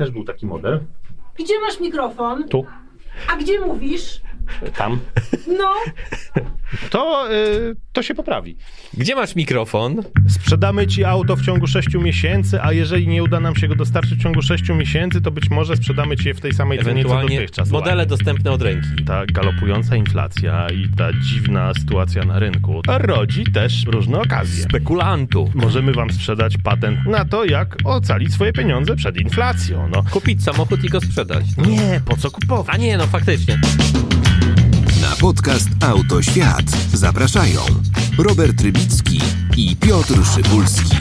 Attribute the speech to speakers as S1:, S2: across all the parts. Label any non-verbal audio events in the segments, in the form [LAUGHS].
S1: Też był taki model.
S2: Gdzie masz mikrofon?
S1: Tu,
S2: A gdzie mówisz?
S1: Tam.
S2: No,
S1: To, y, to się poprawi.
S3: Gdzie masz mikrofon?
S1: Sprzedamy ci auto w ciągu 6 miesięcy, a jeżeli nie uda nam się go dostarczyć w ciągu 6 miesięcy, to być może sprzedamy ci je w tej samej cenie co
S3: Ewentualnie
S1: dotychczas.
S3: modele dostępne od ręki.
S1: Ta galopująca inflacja i ta dziwna sytuacja na rynku rodzi też różne okazje.
S3: Spekulantu.
S1: Możemy wam sprzedać patent na to, jak ocalić swoje pieniądze przed inflacją. No.
S3: Kupić samochód i go sprzedać. No.
S1: Nie, po co kupować?
S3: A nie, no faktycznie.
S4: Podcast Autoświat zapraszają Robert Rybicki i Piotr Szybulski.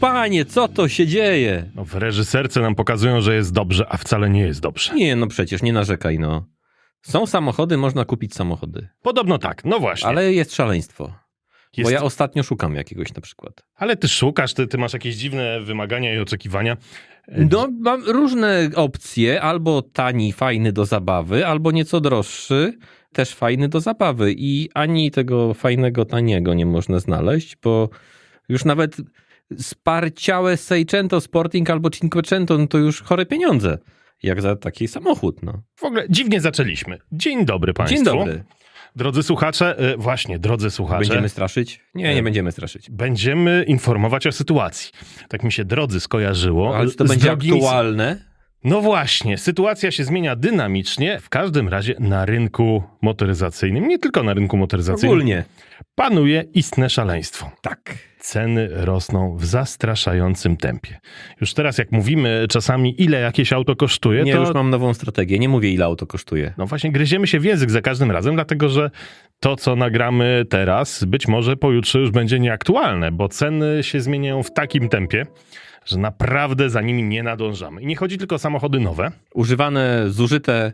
S3: Panie, co to się dzieje?
S1: No, w reżyserce nam pokazują, że jest dobrze, a wcale nie jest dobrze.
S3: Nie, no przecież, nie narzekaj, no. Są samochody, można kupić samochody.
S1: Podobno tak, no właśnie.
S3: Ale jest szaleństwo.
S1: Jest-
S3: Bo ja ostatnio szukam jakiegoś na przykład.
S1: Ale ty szukasz, ty, ty masz jakieś dziwne wymagania i oczekiwania.
S3: No, mam różne opcje, albo tani, fajny do zabawy, albo nieco droższy, też fajny do zabawy. I ani tego fajnego, taniego nie można znaleźć, bo już nawet sparciałe Seicento Sporting albo Cinquecento no to już chore pieniądze. Jak za taki samochód, no.
S1: W ogóle dziwnie zaczęliśmy. Dzień dobry państwu.
S3: Dzień dobry.
S1: Drodzy słuchacze, y, właśnie, drodzy słuchacze.
S3: Będziemy straszyć? Nie, nie będziemy straszyć.
S1: Będziemy informować o sytuacji. Tak mi się drodzy skojarzyło.
S3: Ale czy to będzie aktualne?
S1: No właśnie, sytuacja się zmienia dynamicznie, w każdym razie na rynku motoryzacyjnym, nie tylko na rynku motoryzacyjnym,
S3: Ogólnie.
S1: panuje istne szaleństwo.
S3: Tak.
S1: Ceny rosną w zastraszającym tempie. Już teraz jak mówimy czasami ile jakieś auto kosztuje,
S3: Nie,
S1: to
S3: już mam nową strategię. Nie mówię, ile auto kosztuje.
S1: no właśnie gryziemy się w język za każdym razem, dlatego że to, co nagramy teraz, być może pojutrze już będzie nieaktualne, bo ceny się zmieniają w takim tempie, że naprawdę za nimi nie nadążamy. I nie chodzi tylko o samochody nowe.
S3: Używane, zużyte.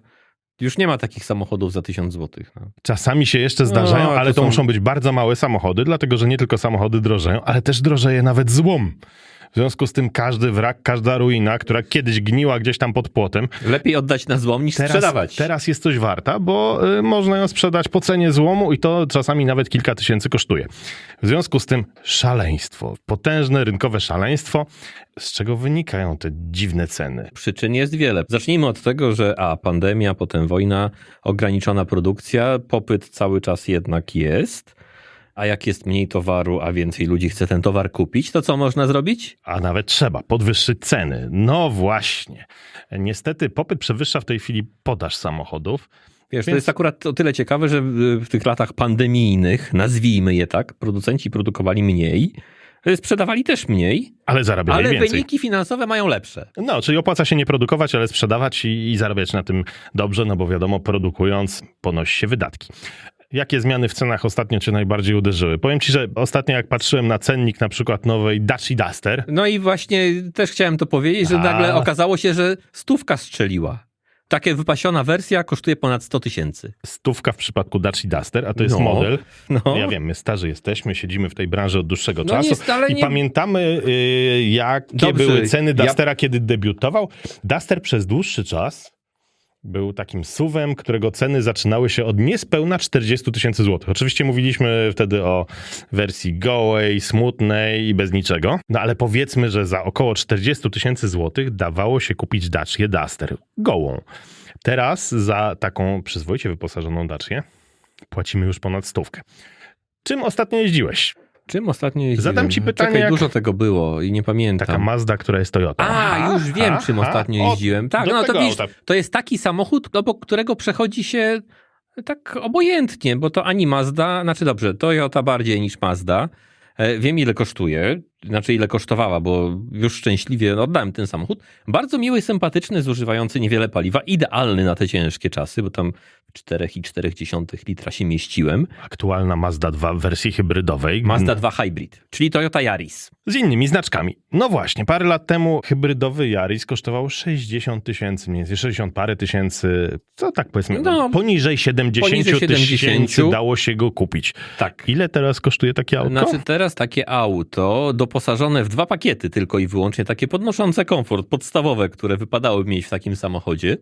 S3: Już nie ma takich samochodów za 1000 zł. No.
S1: Czasami się jeszcze zdarzają,
S3: No, to
S1: ale to
S3: są-
S1: muszą być bardzo małe samochody, dlatego że nie tylko samochody drożeją, ale też drożeje nawet złom. W związku z tym każdy wrak, każda ruina, która kiedyś gniła gdzieś tam pod płotem,
S3: Lepiej oddać na złom niż
S1: teraz,
S3: sprzedawać.
S1: teraz jest coś warta, bo y, można ją sprzedać po cenie złomu i to czasami nawet kilka tysięcy kosztuje. W związku z tym szaleństwo, potężne rynkowe szaleństwo, z czego wynikają te dziwne ceny.
S3: Przyczyn jest wiele. Zacznijmy od tego, że a pandemia, potem wojna, ograniczona produkcja, popyt cały czas jednak jest. A jak jest mniej towaru, a więcej ludzi chce ten towar kupić, to co można zrobić?
S1: A nawet trzeba podwyższyć ceny. No właśnie. Niestety popyt przewyższa w tej chwili podaż samochodów.
S3: Wiesz, to
S1: Więc-
S3: jest akurat o tyle ciekawe, że w- tych latach pandemijnych, nazwijmy je tak, producenci produkowali mniej, y, sprzedawali też mniej,
S1: Ale zarabiali
S3: ale
S1: więcej.
S3: wyniki finansowe mają lepsze.
S1: No, czyli opłaca się nie produkować, ale sprzedawać i, i zarabiać na tym dobrze, no bo wiadomo, produkując ponosi się wydatki. Jakie zmiany w cenach ostatnio cię najbardziej uderzyły? Powiem ci, że ostatnio jak patrzyłem na cennik na przykład nowej Daci Duster,
S3: No i właśnie też chciałem to powiedzieć, że
S1: A.
S3: nagle okazało się, że stówka strzeliła. Takie wypasiona wersja kosztuje ponad 100 tysięcy.
S1: stówka w przypadku Daci Duster, a to jest
S3: No.
S1: model.
S3: No.
S1: Ja wiem, my starzy jesteśmy, siedzimy w tej branży od dłuższego
S3: No
S1: czasu
S3: jest,
S1: i
S3: nie-
S1: pamiętamy y, jakie
S3: Dobrze,
S1: były ceny
S3: ja-
S1: Dustera, kiedy debiutował. Duster przez dłuższy czas był takim suwem, którego ceny zaczynały się od niespełna 40 tysięcy złotych. Oczywiście mówiliśmy wtedy o wersji gołej, smutnej i bez niczego. No ale powiedzmy, że za około 40 tysięcy złotych dawało się kupić Dacię Duster gołą. Teraz za taką przyzwoicie wyposażoną Dacię płacimy już ponad stówkę. Czym ostatnio jeździłeś?
S3: Czym ostatnio jeździłem?
S1: Zadam ci pytanie,
S3: Czekaj,
S1: jak-
S3: dużo tego było i nie pamiętam.
S1: Taka Mazda, która jest Toyota.
S3: A, już wiem, czym ostatnio
S1: o,
S3: jeździłem. Tak, no to widzisz, to jest taki samochód, obok którego przechodzi się tak obojętnie, bo to ani Mazda, znaczy dobrze, Toyota bardziej niż Mazda. E, Wiem, ile kosztuje, znaczy ile kosztowała, bo już szczęśliwie oddałem ten samochód. Bardzo miły, sympatyczny, zużywający niewiele paliwa, idealny na te ciężkie czasy, bo tam 4,4 litra się mieściłem.
S1: Aktualna Mazda 2 w wersji hybrydowej.
S3: Mazda 2 Hybrid, czyli Toyota Yaris.
S1: Z innymi znaczkami. No właśnie, parę lat temu hybrydowy Yaris kosztował 60 tysięcy, mniej więcej 60 parę tysięcy, co tak powiedzmy,
S3: No,
S1: poniżej 70
S3: poniżej
S1: tysięcy
S3: 70.
S1: dało się go kupić.
S3: Tak.
S1: Ile teraz kosztuje takie auto?
S3: Znaczy teraz takie auto doposażone w dwa pakiety tylko i wyłącznie, takie podnoszące komfort, podstawowe, które wypadały mieć w takim samochodzie,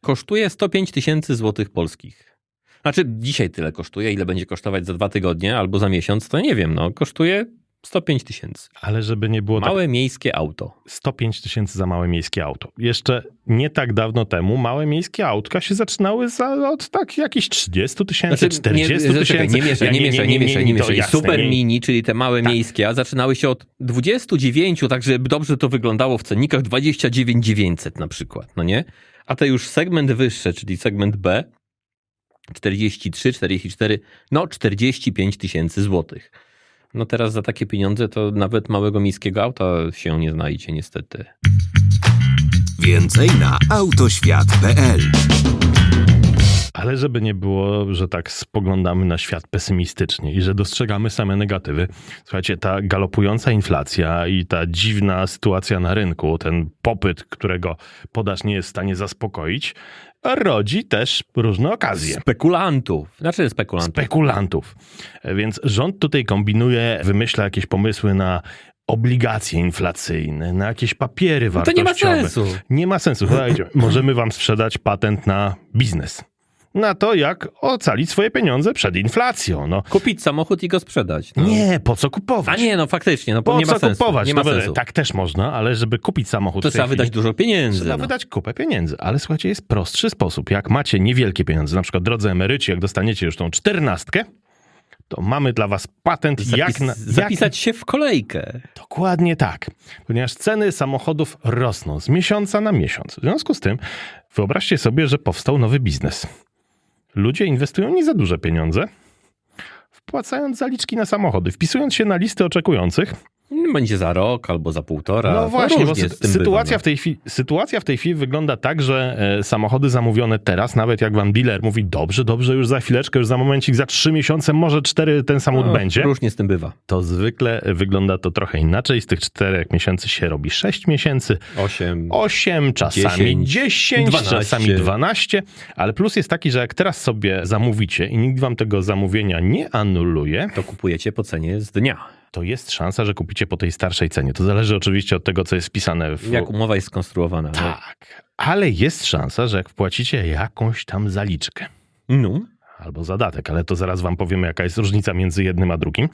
S3: kosztuje 105 tysięcy złotych polskich. Znaczy dzisiaj tyle kosztuje, ile będzie kosztować za dwa tygodnie albo za miesiąc, to nie wiem, no kosztuje 105 tysięcy.
S1: Ale żeby nie było tak
S3: Małe miejskie auto.
S1: 105 tysięcy za małe miejskie auto. Jeszcze nie tak dawno temu małe miejskie autka się zaczynały za, od tak jakichś 30 tysięcy, 40
S3: Znaczy, nie,
S1: tysięcy.
S3: nie mieszaj,
S1: Ja
S3: nie mieszaj, nie mieszaj, nie mieszaj.
S1: jasne,
S3: Super
S1: nie-
S3: mini, czyli te małe
S1: Tak.
S3: miejskie, a zaczynały się od 29, tak żeby dobrze to wyglądało w cennikach, 29 900 na przykład, no nie? A te już segment wyższe, czyli segment B, 43, 44, no 45 tysięcy złotych. No teraz za takie pieniądze to nawet małego miejskiego auta się nie znajdzie niestety.
S4: Więcej na autoświat.pl
S1: Ale żeby nie było, że tak spoglądamy na świat pesymistycznie i że dostrzegamy same negatywy. Słuchajcie, ta galopująca inflacja i ta dziwna sytuacja na rynku, ten popyt, którego podaż nie jest w stanie zaspokoić, rodzi też różne okazje.
S3: Spekulantów. Znaczy spekulantów.
S1: Spekulantów. Więc rząd tutaj kombinuje, wymyśla jakieś pomysły na obligacje inflacyjne, na jakieś papiery
S3: No to nie ma
S1: wartościowe.
S3: sensu.
S1: Nie ma sensu. Słuchajcie, możemy wam sprzedać patent na biznes. Na to, jak ocalić swoje pieniądze przed inflacją. No,
S3: Kupić samochód i go sprzedać. No.
S1: nie, po co kupować?
S3: A nie, no faktycznie, no
S1: po
S3: nie
S1: co
S3: ma sensu.
S1: kupować?
S3: Nie ma
S1: no,
S3: sensu.
S1: Tak też można, ale żeby kupić samochód
S3: To trzeba
S1: chwili,
S3: wydać dużo pieniędzy.
S1: Trzeba
S3: no.
S1: wydać kupę pieniędzy, ale słuchajcie, jest prostszy sposób. Jak macie niewielkie pieniądze, na przykład drodzy emeryci, jak dostaniecie już tą czternastkę, to mamy dla was patent,
S3: Zapis,
S1: jak, na, jak
S3: zapisać się w kolejkę.
S1: Dokładnie tak, ponieważ ceny samochodów rosną z miesiąca na miesiąc. W związku z tym wyobraźcie sobie, że powstał nowy biznes. Ludzie inwestują nie za duże pieniądze, wpłacając zaliczki na samochody, wpisując się na listy oczekujących.
S3: Będzie za rok albo za półtora.
S1: No właśnie, bo sy- sytuacja,
S3: bywa,
S1: w tej chwili, sytuacja w tej chwili wygląda tak, że e, samochody zamówione teraz, nawet jak wam dealer mówi, dobrze, dobrze, już za chwileczkę, już za momencik, za trzy miesiące, może cztery ten
S3: no.
S1: samochód
S3: No,
S1: będzie.
S3: Różnie z tym bywa.
S1: to zwykle wygląda to trochę inaczej. Z tych czterech miesięcy się robi sześć miesięcy,
S3: Osiem.
S1: osiem, czasami
S3: Dziesięć,
S1: czasami dwanaście. Ale plus jest taki, że jak teraz sobie zamówicie i nikt wam tego zamówienia nie anuluje,
S3: To kupujecie po cenie z dnia.
S1: To jest szansa, że kupicie po tej starszej cenie. To zależy oczywiście od tego, co jest wpisane w...
S3: Jak umowa jest skonstruowana. no.
S1: Tak, ale jest szansa, że jak wpłacicie jakąś tam zaliczkę,
S3: No.
S1: albo zadatek, ale to zaraz wam powiemy, jaka jest różnica między jednym a drugim.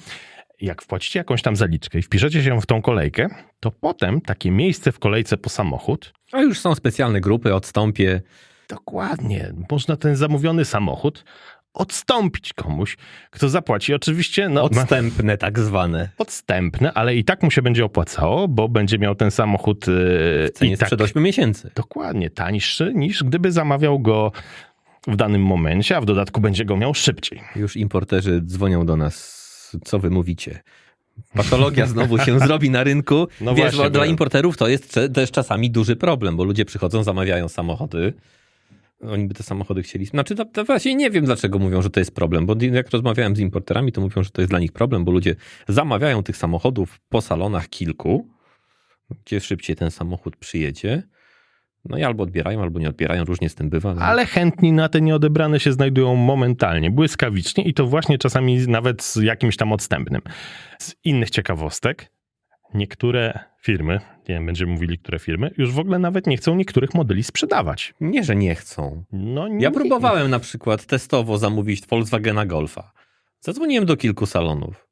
S1: Jak wpłacicie jakąś tam zaliczkę i wpiszecie się w tą kolejkę, to potem takie miejsce w kolejce po samochód,
S3: A już są specjalne grupy, odstąpie.
S1: dokładnie, można ten zamówiony samochód odstąpić komuś, kto zapłaci oczywiście no,
S3: Odstępne tak zwane.
S1: odstępne, ale i tak mu się będzie opłacało, bo będzie miał ten samochód yy,
S3: W cenie
S1: tak
S3: sprzed 8 miesięcy.
S1: dokładnie tańszy niż gdyby zamawiał go w danym momencie, a w dodatku będzie go miał szybciej.
S3: Już importerzy dzwonią do nas. Co wy mówicie? Patologia znowu się [LAUGHS] zrobi na rynku.
S1: No
S3: Wiesz,
S1: właśnie,
S3: dla
S1: bo-
S3: importerów to jest też czasami duży problem, bo ludzie przychodzą, zamawiają samochody. Oni by te samochody chcieli. Znaczy, to, to właśnie nie wiem, dlaczego mówią, że to jest problem, bo jak rozmawiałem z importerami, to mówią, że to jest dla nich problem, bo ludzie zamawiają tych samochodów po salonach kilku, gdzie szybciej ten samochód przyjedzie. No i albo odbierają, albo nie odbierają, różnie z tym bywa.
S1: Ale chętni na te nieodebrane się znajdują momentalnie, błyskawicznie i to właśnie czasami nawet z jakimś tam odstępnym. Z innych ciekawostek, niektóre firmy, nie wiem, będziemy mówili, które firmy, już w ogóle nawet nie chcą niektórych modeli sprzedawać.
S3: Nie, że nie chcą.
S1: No, nie,
S3: Ja próbowałem na przykład testowo zamówić Volkswagena Golfa. Zadzwoniłem do kilku salonów.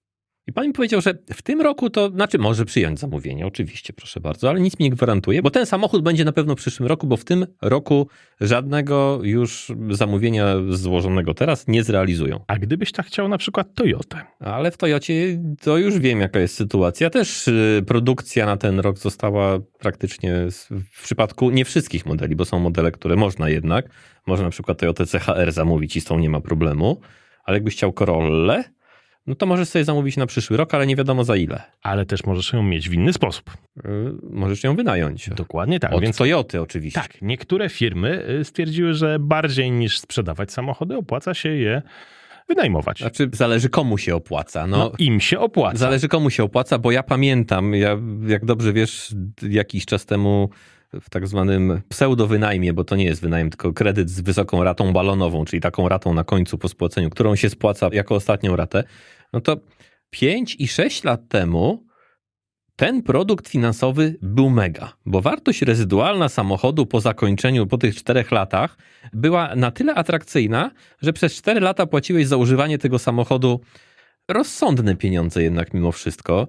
S3: I pan mi powiedział, że w tym roku to, znaczy może przyjąć zamówienie, oczywiście, proszę bardzo, ale nic mi nie gwarantuje, bo ten samochód będzie na pewno w przyszłym roku, bo w tym roku żadnego już zamówienia złożonego teraz nie zrealizują.
S1: A gdybyś tak chciał na przykład Toyotę,
S3: Ale w Toyocie to już wiem, jaka jest sytuacja. Też y, produkcja na ten rok została praktycznie w przypadku nie wszystkich modeli, bo są modele, które można jednak. Można na przykład Toyota CHR zamówić i z tą nie ma problemu. Ale jakbyś chciał Corollę, no to możesz sobie zamówić na przyszły rok, ale nie wiadomo za ile.
S1: ale też możesz ją mieć w inny sposób.
S3: Y, Możesz ją wynająć.
S1: Dokładnie tak.
S3: Od
S1: Więc
S3: Toyoty oczywiście.
S1: tak, niektóre firmy y, stwierdziły, że bardziej niż sprzedawać samochody, opłaca się je wynajmować.
S3: Znaczy, zależy komu się opłaca.
S1: No,
S3: No,
S1: im się opłaca.
S3: Zależy komu się opłaca, bo ja pamiętam, ja, jak dobrze wiesz, jakiś czas temu w tak zwanym pseudowynajmie, bo to nie jest wynajem, tylko kredyt z wysoką ratą balonową, czyli taką ratą na końcu po spłaceniu, którą się spłaca jako ostatnią ratę, no to 5 i 6 lat temu ten produkt finansowy był mega, bo wartość rezydualna samochodu po zakończeniu, po tych czterech latach, była na tyle atrakcyjna, że przez 4 lata płaciłeś za używanie tego samochodu rozsądne pieniądze jednak mimo wszystko.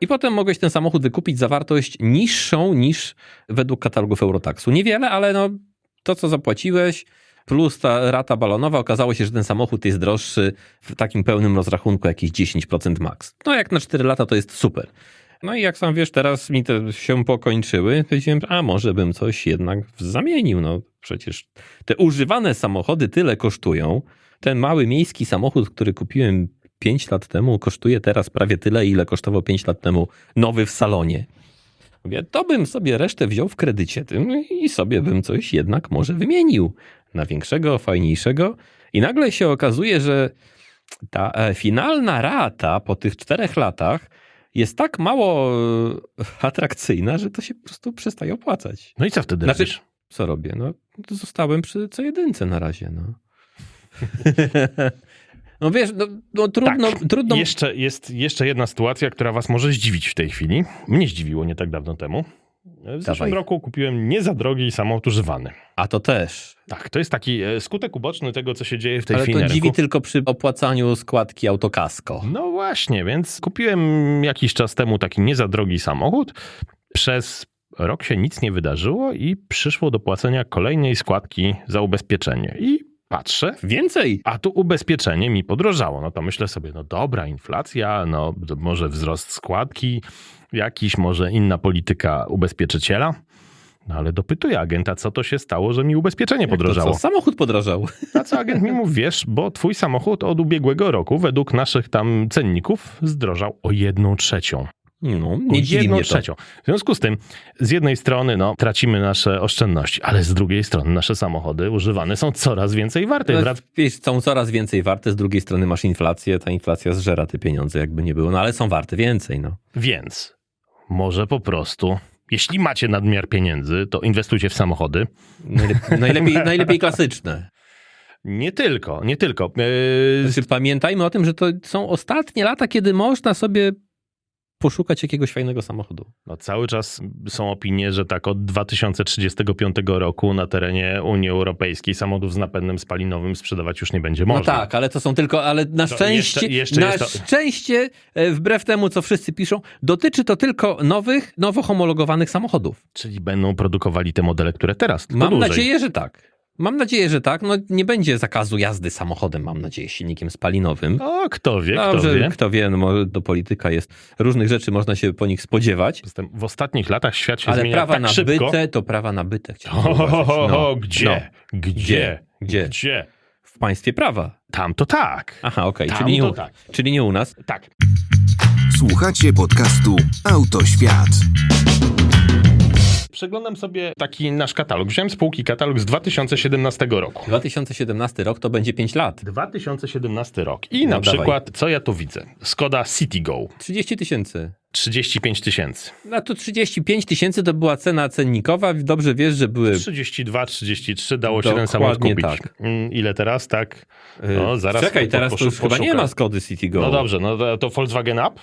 S3: I potem mogłeś ten samochód wykupić za wartość niższą niż według katalogów Eurotaxu. Niewiele, ale no, to, co zapłaciłeś, plus ta rata balonowa, okazało się, że ten samochód jest droższy w takim pełnym rozrachunku jakieś 10% max. No jak na 4 lata to jest super. No i jak sam wiesz, teraz mi te się pokończyły, powiedziałem, a może bym coś jednak zamienił. No przecież te używane samochody tyle kosztują. Ten mały miejski samochód, który kupiłem 5 lat temu, kosztuje teraz prawie tyle, ile kosztował 5 lat temu nowy w salonie. Mówię, to bym sobie resztę wziął w kredycie tym i sobie bym coś jednak może wymienił na większego, fajniejszego. I nagle się okazuje, że ta e, finalna rata po tych czterech latach jest tak mało e, atrakcyjna, że to się po prostu przestaje opłacać.
S1: No i co wtedy
S3: Znaczy,
S1: robisz?
S3: co robię? No, zostałem przy co jedynce na razie. No, [LAUGHS] no wiesz, no, no trudno, trudno.
S1: Jeszcze, jest jeszcze jedna sytuacja, która was może zdziwić w tej chwili. Mnie zdziwiło nie tak dawno temu. W zeszłym
S3: Dawaj.
S1: roku kupiłem nie za drogi samochód używany.
S3: A to też.
S1: Tak, to jest taki e, skutek uboczny tego, co się dzieje w tej
S3: Ale
S1: chwili
S3: to
S1: na
S3: dziwi
S1: rynku.
S3: tylko przy opłacaniu składki autokasko.
S1: No właśnie, więc kupiłem jakiś czas temu taki nie za drogi samochód. Przez rok się nic nie wydarzyło i przyszło do płacenia kolejnej składki za ubezpieczenie. I patrzę,
S3: Więcej.
S1: a tu ubezpieczenie mi podrożało. No to myślę sobie, no dobra, inflacja, no to może wzrost składki, jakiś może inna polityka ubezpieczyciela. No ale dopytuję agenta, co to się stało, że mi ubezpieczenie
S3: Jak to
S1: podrożało.
S3: co? Samochód podrażał.
S1: A co agent mi mówi, wiesz, bo twój samochód od ubiegłego roku według naszych tam cenników zdrożał o jedną trzecią.
S3: No, nie dziwi
S1: jedną trzecią. W związku z tym, z jednej strony no, tracimy nasze oszczędności, ale z drugiej strony nasze samochody używane są coraz więcej warte.
S3: No,
S1: Wrac-
S3: są coraz więcej warte, z drugiej strony masz inflację, ta inflacja zżera te pieniądze, jakby nie było, no ale są warte więcej, no.
S1: Więc może po prostu, jeśli macie nadmiar pieniędzy, to inwestujcie w samochody.
S3: Najlepiej, najlepiej, [LAUGHS] najlepiej klasyczne.
S1: Nie tylko, nie tylko. Yy,
S3: Znaczy, pamiętajmy o tym, że to są ostatnie lata, kiedy można sobie poszukać jakiegoś fajnego samochodu.
S1: No, cały czas są opinie, że tak od 2035 roku na terenie Unii Europejskiej samochodów z napędem spalinowym sprzedawać już nie będzie
S3: No
S1: można.
S3: tak, ale to są tylko, ale na
S1: To
S3: szczęście,
S1: jeszcze- jeszcze
S3: na
S1: to-
S3: szczęście, e, wbrew temu, co wszyscy piszą, dotyczy to tylko nowych, nowo homologowanych samochodów.
S1: Czyli będą produkowali te modele, które teraz.
S3: Mam
S1: dłużej.
S3: nadzieję, że tak. Mam nadzieję, że tak. No nie będzie zakazu jazdy samochodem, mam nadzieję, silnikiem spalinowym.
S1: O, kto wie, kto
S3: Dobrze,
S1: wie.
S3: kto wie, no może do polityka jest. Różnych rzeczy można się po nich spodziewać.
S1: Zatem W ostatnich latach świat się
S3: Ale
S1: zmienia
S3: prawa
S1: tak szybko.
S3: nabyte to prawa nabyte.
S1: ho,
S3: No,
S1: gdzie?
S3: no.
S1: Gdzie?
S3: Gdzie? Gdzie?
S1: Gdzie?
S3: W państwie prawa.
S1: Tam to tak.
S3: Aha, okej,
S1: Tam
S3: czyli, nie u-
S1: tak.
S3: czyli nie u nas.
S1: Tak.
S4: Słuchacie podcastu Autoświat.
S1: Przeglądam sobie taki nasz katalog. Wziąłem z półki katalog z 2017 roku.
S3: 2017 rok to będzie 5 lat.
S1: 2017 rok. I
S3: No,
S1: na
S3: dawaj.
S1: przykład, co ja tu widzę? Skoda Citigo.
S3: 30 tysięcy.
S1: 35 tysięcy.
S3: No to 35 tysięcy to była cena cennikowa. Dobrze wiesz, że były
S1: 32, 33 dało się ten samochód kupić.
S3: tak.
S1: Mm, Ile teraz? Tak. No, zaraz
S3: Czekaj, teraz to już chyba nie ma Skody Citigo.
S1: No dobrze, no to, to Volkswagen Up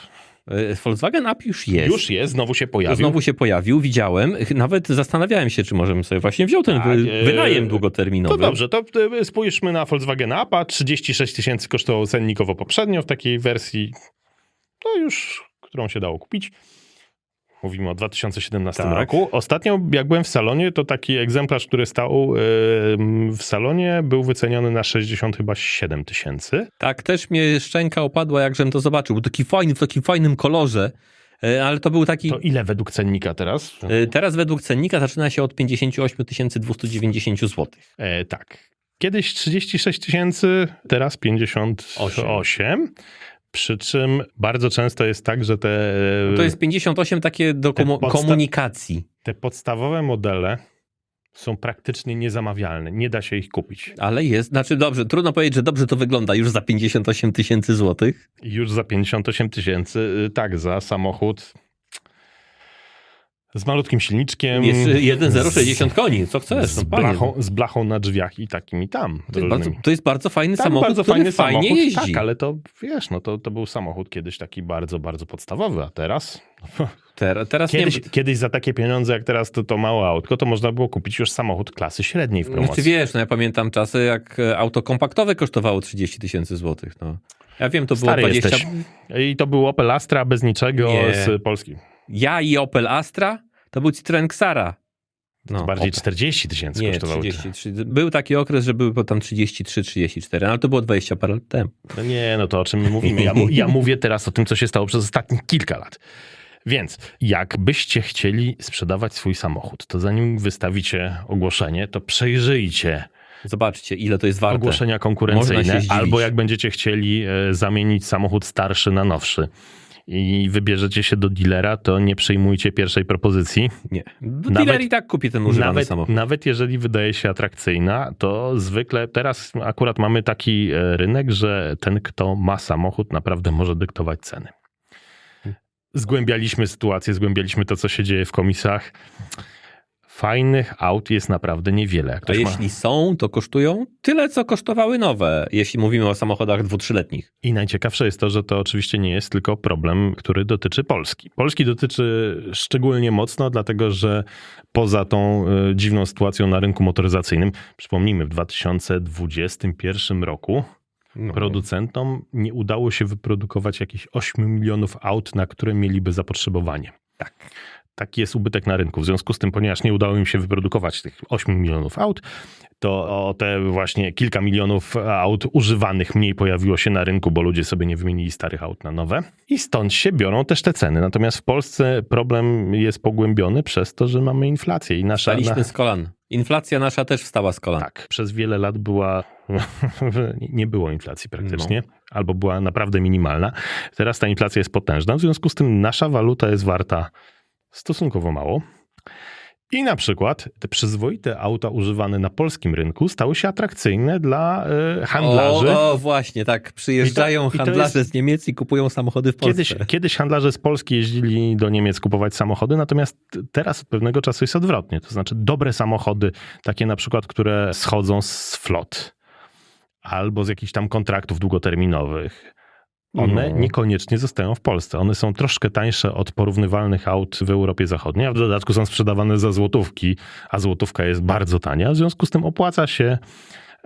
S3: Volkswagen Up już jest.
S1: już jest, znowu się pojawił.
S3: Znowu się pojawił, widziałem. Nawet zastanawiałem się, czy możemy sobie właśnie wziął ten
S1: Tak,
S3: wy,
S1: yy,
S3: wynajem
S1: To
S3: długoterminowy.
S1: dobrze, to y, spójrzmy na Volkswagen Upa. 36 tysięcy kosztował cennikowo poprzednio w takiej wersji, to już, którą się dało kupić. Mówimy o 2017
S3: Tak.
S1: roku. Ostatnio, jak byłem w salonie, to taki egzemplarz, który stał w salonie, był wyceniony na 60 chyba 7 tysięcy.
S3: Tak, też mnie szczęka opadła, jak żem to zobaczył. Był taki fajny, w takim fajnym kolorze, yy, ale to był taki...
S1: To ile według cennika teraz?
S3: yy, Teraz według cennika zaczyna się od 58 290 zł.
S1: E, tak. Kiedyś 36 tysięcy, teraz 58. Przy czym bardzo często jest tak, że te,
S3: To jest 58 takie do komu- komunikacji.
S1: te podstawowe modele są praktycznie niezamawialne. Nie da się ich kupić.
S3: Ale jest, znaczy dobrze, trudno powiedzieć, że dobrze to wygląda już za 58 tysięcy złotych.
S1: Już za 58 tysięcy, y, tak, za samochód z malutkim silniczkiem.
S3: Jest 1,060 koni, co chcesz?
S1: z,
S3: No,
S1: blachą, z blachą na drzwiach i takim i tam.
S3: To jest, bardzo, to jest bardzo fajny
S1: Tak,
S3: samochód,
S1: bardzo
S3: który
S1: fajny
S3: fajnie
S1: samochód,
S3: jeździ.
S1: Tak, ale to wiesz, no to, to był samochód kiedyś taki bardzo, bardzo podstawowy, a teraz [LAUGHS]
S3: Ter, teraz
S1: Kiedyś,
S3: nie
S1: kiedyś za takie pieniądze, jak teraz to, to małe autko, to można było kupić już samochód klasy średniej w
S3: Znaczy
S1: promocji.
S3: wiesz, no ja pamiętam czasy, jak e, auto kompaktowe kosztowało 30 tysięcy złotych. No. Ja wiem, to było
S1: Stary
S3: 20...
S1: jesteś. I to był Opel Astra bez niczego
S3: Nie.
S1: z Polski.
S3: Ja i Opel Astra to był Citroen Xara. No,
S1: Bardziej
S3: Opel.
S1: 40 tysięcy kosztowały.
S3: 33. Był taki okres, że były tam 33-34, ale to było 20 parę lat temu.
S1: No nie, no to o czym my mówimy. Ja, ja [LAUGHS] mówię teraz o tym, co się stało przez ostatnich kilka lat. Więc jakbyście chcieli sprzedawać swój samochód, to zanim wystawicie ogłoszenie, to przejrzyjcie
S3: Zobaczcie, ile to jest warte.
S1: ogłoszenia konkurencyjne, albo jak będziecie chcieli e, zamienić samochód starszy na nowszy i wybierzecie się do dealera, to nie przyjmujcie pierwszej propozycji.
S3: Nie.
S1: Nawet-
S3: Dealer i tak kupi ten używany
S1: Nawet,
S3: samochód.
S1: nawet jeżeli wydaje się atrakcyjna, to zwykle teraz akurat mamy taki e, rynek, że ten, kto ma samochód, naprawdę może dyktować ceny. Zgłębialiśmy sytuację, zgłębialiśmy to, co się dzieje w komisach. Fajnych aut jest naprawdę niewiele.
S3: A
S1: ktoś ma...
S3: jeśli są, to kosztują tyle, co kosztowały nowe, jeśli mówimy o samochodach dwu-trzyletnich.
S1: I najciekawsze jest to, że to oczywiście nie jest tylko problem, który dotyczy Polski. Polski dotyczy szczególnie mocno, dlatego że poza tą e, dziwną sytuacją na rynku motoryzacyjnym, przypomnijmy, w 2021 roku
S3: No.
S1: producentom nie udało się wyprodukować jakichś 8 milionów aut, na które mieliby zapotrzebowanie.
S3: Tak.
S1: Taki jest ubytek na rynku. W związku z tym, ponieważ nie udało im się wyprodukować tych 8 milionów aut, to o te właśnie kilka milionów aut używanych mniej pojawiło się na rynku, bo ludzie sobie nie wymienili starych aut na nowe. I stąd się biorą też te ceny. Natomiast w Polsce problem jest pogłębiony przez to, że mamy inflację i nasza...
S3: Wstaliśmy
S1: na...
S3: z kolan. Inflacja nasza też wstała z kolan.
S1: Tak, przez wiele lat była, [LAUGHS] nie było inflacji praktycznie, albo była naprawdę minimalna. Teraz ta inflacja jest potężna, w związku z tym nasza waluta jest warta stosunkowo mało. I na przykład te przyzwoite auta używane na polskim rynku stały się atrakcyjne dla e, handlarzy.
S3: O, o, właśnie, tak. Przyjeżdżają
S1: I to- i
S3: handlarze
S1: jest-
S3: z Niemiec i kupują samochody w Polsce.
S1: Kiedyś, kiedyś handlarze z Polski jeździli do Niemiec kupować samochody, natomiast teraz od pewnego czasu jest odwrotnie. To znaczy dobre samochody, takie na przykład, które schodzą z flot albo z jakichś tam kontraktów długoterminowych. One
S3: No.
S1: niekoniecznie zostają w Polsce. One są troszkę tańsze od porównywalnych aut w Europie Zachodniej, a w dodatku są sprzedawane za złotówki, a złotówka jest bardzo tania. W związku z tym opłaca się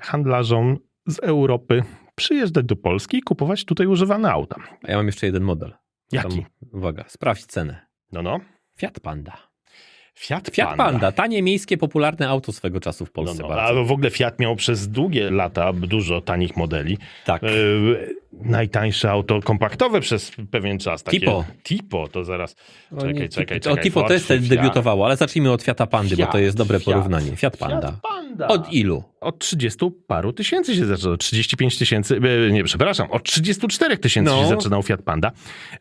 S1: handlarzom z Europy przyjeżdżać do Polski i kupować tutaj używane auta.
S3: A ja mam jeszcze jeden model.
S1: Jaki?
S3: Tam, uwaga, sprawdź cenę.
S1: No, no.
S3: Fiat Panda.
S1: Fiat,
S3: Fiat Panda. tanie miejskie, popularne auto swego czasu w
S1: No,
S3: Polsce
S1: no,
S3: bardzo.
S1: a w ogóle Fiat miał przez długie lata dużo tanich modeli.
S3: Tak.
S1: E, najtańsze auto kompaktowe przez pewien czas. Takie,
S3: Tipo.
S1: Tipo, to zaraz. Czekaj,
S3: nie,
S1: czekaj,
S3: O
S1: czekaj.
S3: Tipo
S1: Ford,
S3: też
S1: Fiat.
S3: debiutowało, ale zacznijmy od Fiata Pandy, bo to
S1: Fiat,
S3: jest dobre
S1: Fiat,
S3: porównanie. Fiat Panda.
S1: Fiat Panda.
S3: Od ilu?
S1: Od 30 paru tysięcy się zaczęło. 35 tysięcy, e, nie, przepraszam, od 34 tysięcy
S3: No.
S1: się zaczynał Fiat Panda.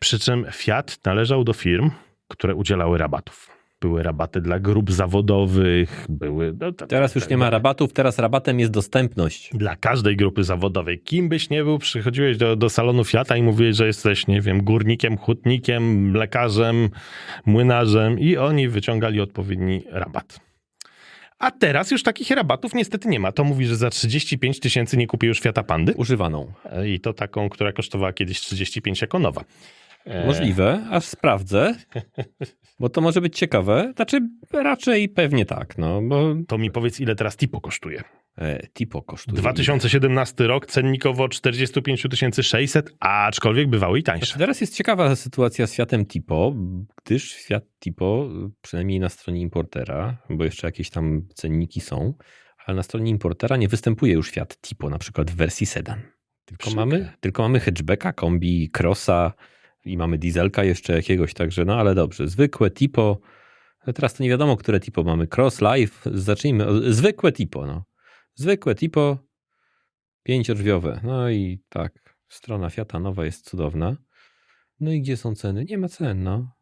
S1: Przy czym Fiat należał do firm, które udzielały rabatów. Były rabaty dla grup zawodowych, były. No,
S3: Teraz już nie ma rabatów, teraz rabatem jest dostępność.
S1: Dla każdej grupy zawodowej. Kim byś nie był, przychodziłeś do, do salonu Fiata i mówiłeś, że jesteś, nie wiem, górnikiem, hutnikiem, lekarzem, młynarzem i oni wyciągali odpowiedni rabat. A teraz już takich rabatów niestety nie ma. To mówi, że za 35 tysięcy nie kupi już Fiata Pandy
S3: Używaną.
S1: E, i to taką, która kosztowała kiedyś 35 jako nowa. E,
S3: Możliwe, aż sprawdzę, [LAUGHS] bo to może być ciekawe. Znaczy, raczej pewnie tak, no, bo
S1: To mi powiedz, ile teraz Tipo kosztuje.
S3: e, Tipo kosztuje.
S1: 2017 rok, cennikowo 45 600, aczkolwiek bywały i tańsze.
S3: Znaczy, teraz jest ciekawa sytuacja z Fiatem Tipo, gdyż Fiat Tipo, przynajmniej na stronie importera, bo jeszcze jakieś tam cenniki są, ale na stronie importera nie występuje już Fiat Tipo, na przykład w wersji sedan. Tylko
S1: Przykre.
S3: mamy, tylko mamy hatchbacka, kombi, crossa i mamy dieselka jeszcze jakiegoś, także no ale dobrze. Zwykłe Tipo, teraz to nie wiadomo, które Tipo mamy. Cross, Live, zacznijmy. Zwykłe Tipo, no. Zwykłe Tipo, pięciodrzwiowe. No i tak, strona Fiata nowa jest cudowna. No i gdzie są ceny? Nie ma cen, no.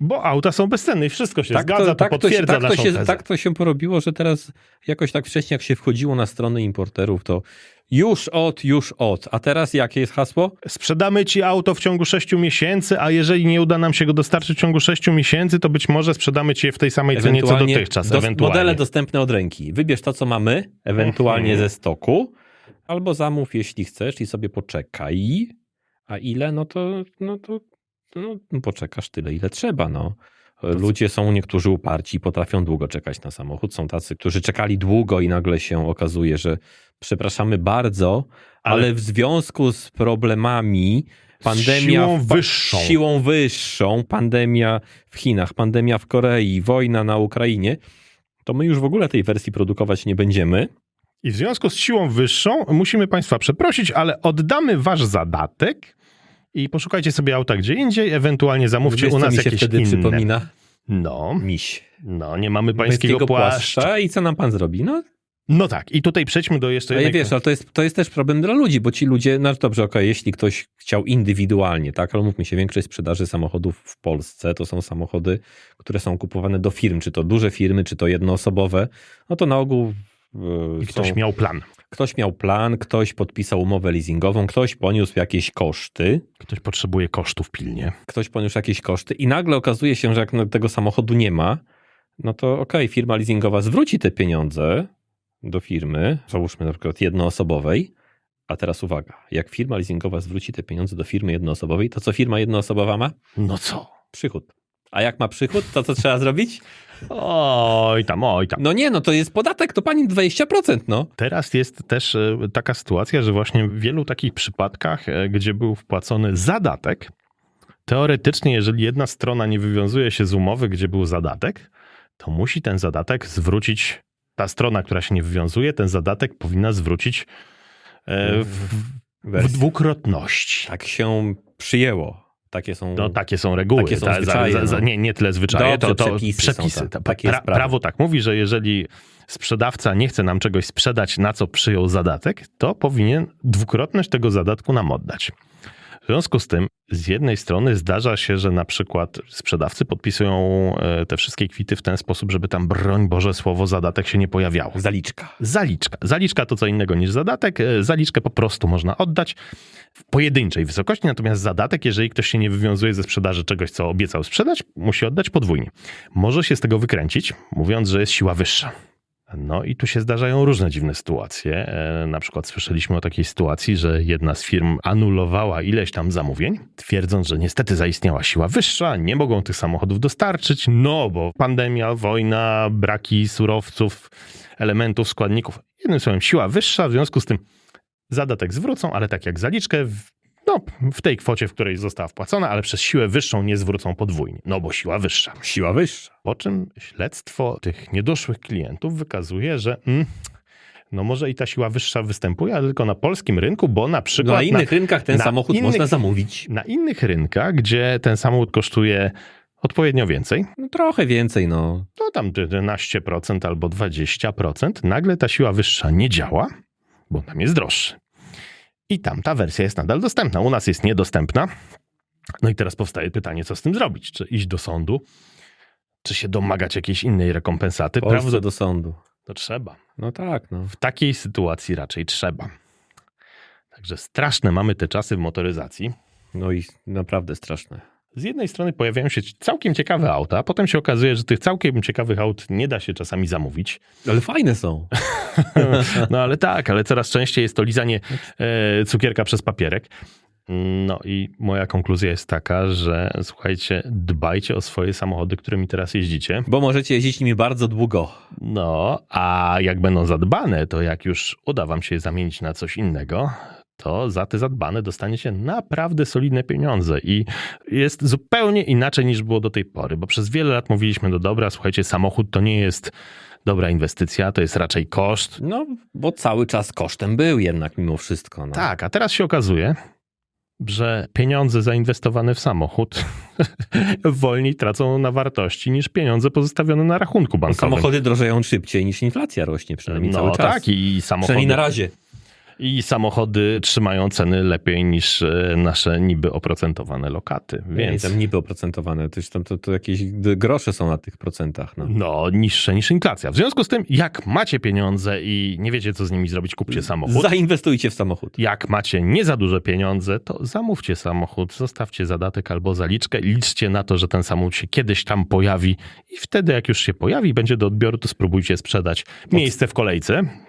S1: Bo auta są bezcenne i wszystko się zgadza, to,
S3: tak, to, się,
S1: potwierdza
S3: tak, to się,
S1: tezę.
S3: tak to się porobiło, że teraz jakoś tak wcześniej, jak się wchodziło na strony importerów, to już od, już od. A teraz jakie jest hasło?
S1: Sprzedamy ci auto w ciągu 6 miesięcy, a jeżeli nie uda nam się go dostarczyć w ciągu 6 miesięcy, to być może sprzedamy ci je w tej samej cenie co dotychczas.
S3: dos-
S1: ewentualnie.
S3: Modele dostępne od ręki. Wybierz to, co mamy, ewentualnie
S1: Mhm.
S3: ze stoku, albo zamów, jeśli chcesz i sobie poczekaj. A ile? No to, no to no, poczekasz tyle, ile trzeba, no. Ludzie są niektórzy uparci, potrafią długo czekać na samochód. Są tacy, którzy czekali długo i nagle się okazuje, że przepraszamy bardzo, ale, w związku z problemami pandemia
S1: siłą
S3: w-
S1: wyższą.
S3: siłą wyższą, pandemia w Chinach, pandemia w Korei, wojna na Ukrainie, to my już w ogóle tej wersji produkować nie będziemy.
S1: I w związku z siłą wyższą musimy Państwa przeprosić, ale oddamy Wasz zadatek i poszukajcie sobie auta gdzie indziej, ewentualnie zamówcie
S3: Wiesz,
S1: u nas
S3: mi się
S1: jakieś
S3: wtedy
S1: inne.
S3: przypomina?
S1: No,
S3: Miś.
S1: no, nie mamy pańskiego płaszcza.
S3: I co nam pan zrobi? No,
S1: No tak, i tutaj przejdźmy do jeszcze
S3: ale
S1: jednej...
S3: wiesz, ale to jest, to jest też problem dla ludzi, bo ci ludzie, no dobrze, okej, jeśli ktoś chciał indywidualnie, tak, ale mówmy się, większość sprzedaży samochodów w Polsce to są samochody, które są kupowane do firm, czy to duże firmy, czy to jednoosobowe, no to na ogół e,
S1: I
S3: są,
S1: ktoś miał plan.
S3: Ktoś miał plan, ktoś podpisał umowę leasingową, ktoś poniósł jakieś koszty,
S1: Ktoś potrzebuje kosztów pilnie.
S3: ktoś poniósł jakieś koszty i nagle okazuje się, że jak no, tego samochodu nie ma, no to okej, firma leasingowa zwróci te pieniądze do firmy, załóżmy na przykład jednoosobowej, a teraz uwaga, jak firma leasingowa zwróci te pieniądze do firmy jednoosobowej, to co firma jednoosobowa ma?
S1: No co?
S3: Przychód. A jak ma przychód, to co trzeba zrobić?
S1: Oj tam, oj tam.
S3: No nie, no to jest podatek, to pani 20%, no.
S1: Teraz jest też e, taka sytuacja, że właśnie w wielu takich przypadkach, e, gdzie był wpłacony zadatek, teoretycznie, jeżeli jedna strona nie wywiązuje się z umowy, gdzie był zadatek, to musi ten zadatek zwrócić, ta strona, która się nie wywiązuje, ten zadatek powinna zwrócić e, w, w
S3: Wersja.
S1: dwukrotności.
S3: Tak się przyjęło. Takie są...
S1: No takie są reguły.
S3: Takie są
S1: Ta- za-
S3: zwyczaje,
S1: za, za,
S3: no.
S1: nie, nie tyle zwyczaje,
S3: Dobrze,
S1: to, to
S3: przepisy
S1: przepisy.
S3: tak.
S1: Ta- pra,
S3: prawo
S1: tak mówi, że jeżeli sprzedawca nie chce nam czegoś sprzedać, na co przyjął zadatek, to powinien dwukrotność tego zadatku nam oddać. W związku z tym, z jednej strony zdarza się, że na przykład sprzedawcy podpisują e, te wszystkie kwity w ten sposób, żeby tam, broń Boże, słowo zadatek się nie pojawiało.
S3: Zaliczka.
S1: Zaliczka. Zaliczka to co innego niż zadatek. E, Zaliczkę po prostu można oddać w pojedynczej wysokości, natomiast zadatek, jeżeli ktoś się nie wywiązuje ze sprzedaży czegoś, co obiecał sprzedać, musi oddać podwójnie. Może się z tego wykręcić, mówiąc, że jest siła wyższa. No i tu się zdarzają różne dziwne sytuacje. E, Na przykład słyszeliśmy o takiej sytuacji, że jedna z firm anulowała ileś tam zamówień, twierdząc, że niestety zaistniała siła wyższa, nie mogą tych samochodów dostarczyć, no bo pandemia, wojna, braki surowców, elementów, składników. Jednym słowem, siła wyższa, w związku z tym zadatek zwrócą, ale tak jak zaliczkę, no, w tej kwocie, w której została wpłacona, ale przez siłę wyższą nie zwrócą podwójnie, no bo siła wyższa.
S3: Siła wyższa.
S1: Po czym śledztwo tych niedoszłych klientów wykazuje, że mm, no może i ta siła wyższa występuje, ale tylko na polskim rynku, bo na przykład
S3: No, na innych rynkach ten
S1: na
S3: samochód
S1: innych-
S3: można zamówić.
S1: na innych rynkach, gdzie ten samochód kosztuje odpowiednio więcej,
S3: No, trochę więcej, no.
S1: to tam 11% albo 20%, nagle ta siła wyższa nie działa, bo tam jest droższy. I tam ta wersja jest nadal dostępna. U nas jest niedostępna. No i teraz powstaje pytanie, co z tym zrobić? Czy iść do sądu? Czy się domagać jakiejś innej rekompensaty? Prawda,
S3: do sądu.
S1: to trzeba.
S3: No tak, no.
S1: W takiej sytuacji raczej trzeba. Także straszne mamy te czasy w motoryzacji.
S3: No i naprawdę straszne.
S1: Z jednej strony pojawiają się całkiem ciekawe auta, a potem się okazuje, że tych całkiem ciekawych aut nie da się czasami zamówić.
S3: Ale fajne są. [LAUGHS]
S1: No ale tak, ale coraz częściej jest to lizanie e, cukierka przez papierek. No i moja konkluzja jest taka, że słuchajcie, dbajcie o swoje samochody, którymi teraz jeździcie.
S3: Bo możecie jeździć nimi bardzo długo.
S1: No, a jak będą zadbane, to jak już uda wam się je zamienić na coś innego, to za te zadbane dostaniecie naprawdę solidne pieniądze i jest zupełnie inaczej niż było do tej pory, bo przez wiele lat mówiliśmy, no dobra, słuchajcie, samochód to nie jest dobra inwestycja, to jest raczej koszt.
S3: No, bo cały czas kosztem był jednak mimo wszystko. No.
S1: Tak, a teraz się okazuje, że pieniądze zainwestowane w samochód [LAUGHS] wolniej tracą na wartości niż pieniądze pozostawione na rachunku bankowym.
S3: Samochody drożeją szybciej niż inflacja rośnie, przynajmniej
S1: no
S3: cały czas.
S1: tak, i samochody,
S3: Przynajmniej na razie.
S1: I samochody trzymają ceny lepiej niż e, nasze niby oprocentowane lokaty,
S3: Więc... Tam niby oprocentowane, to, tam, to, to jakieś grosze są na tych procentach. No.
S1: no niższe niż inflacja. W związku z tym, jak macie pieniądze i nie wiecie, co z nimi zrobić, kupcie samochód.
S3: Zainwestujcie w samochód.
S1: Jak macie nie za duże pieniądze, to zamówcie samochód, zostawcie zadatek albo zaliczkę, liczcie na to, że ten samochód się kiedyś tam pojawi i wtedy, jak już się pojawi, będzie do odbioru, to spróbujcie sprzedać miejsce w kolejce.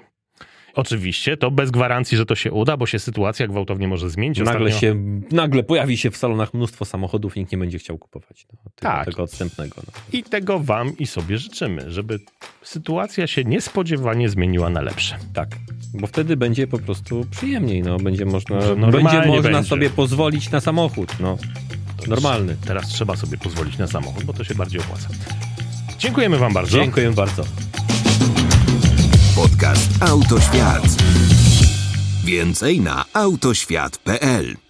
S1: Oczywiście, to bez gwarancji, że to się uda, bo się sytuacja gwałtownie może zmienić.
S3: Nagle,
S1: Ostatnio-
S3: się, nagle pojawi się w salonach mnóstwo samochodów nikt nie będzie chciał kupować no, tego,
S1: Tak.
S3: tego odstępnego. No.
S1: I tego wam i sobie życzymy, żeby sytuacja się niespodziewanie zmieniła na lepsze.
S3: Tak. Bo wtedy będzie po prostu przyjemniej, no. Będzie można,
S1: normalnie
S3: będzie można
S1: będzie.
S3: sobie pozwolić na samochód, no. Normalny.
S1: Teraz trzeba sobie pozwolić na samochód, bo to się bardziej opłaca. Dziękujemy wam bardzo.
S3: Dziękuję bardzo.
S4: Podcast Autoświat. Więcej na autoświat.pl